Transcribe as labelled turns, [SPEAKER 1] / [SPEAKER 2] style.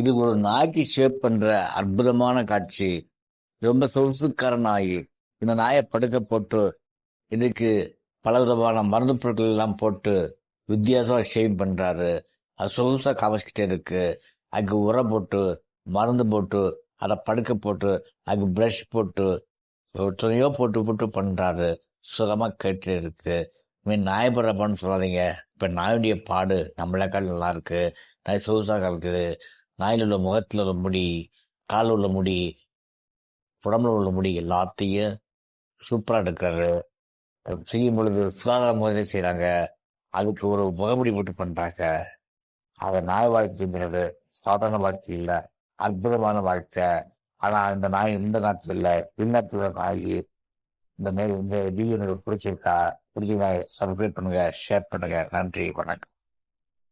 [SPEAKER 1] இது ஒரு நாய்க்கு ஷேப் பண்ற அற்புதமான காட்சி. ரொம்ப சொகுசுக்கார நாய் இந்த நாயை படுக்க போட்டு இதுக்கு பல விதமான மருந்து பொருட்கள் எல்லாம் போட்டு வித்தியாசமா ஷேவ் பண்றாரு. அது சொகுசா காமிச்சிக்கிட்டே இருக்கு. அதுக்கு உரம் போட்டு மருந்து போட்டு அதை படுக்க போட்டு அதுக்கு ப்ரஷ் போட்டு துணையோ போட்டு போட்டு பண்றாரு. சுகமா கேட்டு இருக்கு. மீன் நாய் படுறப்பான்னு சொல்லாதீங்க. இப்ப நாயுடைய பாடு நம்மளக்கால் நல்லா இருக்கு. நாய் சொகுசாக இருக்குது நாயில் உள்ள முகத்தில் உள்ள முடி காலில் உள்ள முடி உடம்புல உள்ள முடி எல்லாத்தையும் சூப்பராக எடுக்கிறாரு. செய்யும் பொழுது சுகாதார முறையில் செய்கிறாங்க அதுக்கு ஒரு முகமுடி போட்டு பண்ணுறாங்க அதை நாய் வாழ்க்கைங்கிறது சாதாரண வாழ்க்கை இல்லை. அற்புதமான வாழ்க்கை. ஆனால் இந்த நாய் இந்த நாட்டில் இல்லை. வெளிநாட்டில் நாய் இந்த நே இந்த வீடியோ எனக்கு பிடிச்சிருக்கா பிடிச்சிருந்தா சப்ஸ்கிரைப் பண்ணுங்கள் ஷேர் பண்ணுங்க. நன்றி வணக்கம்.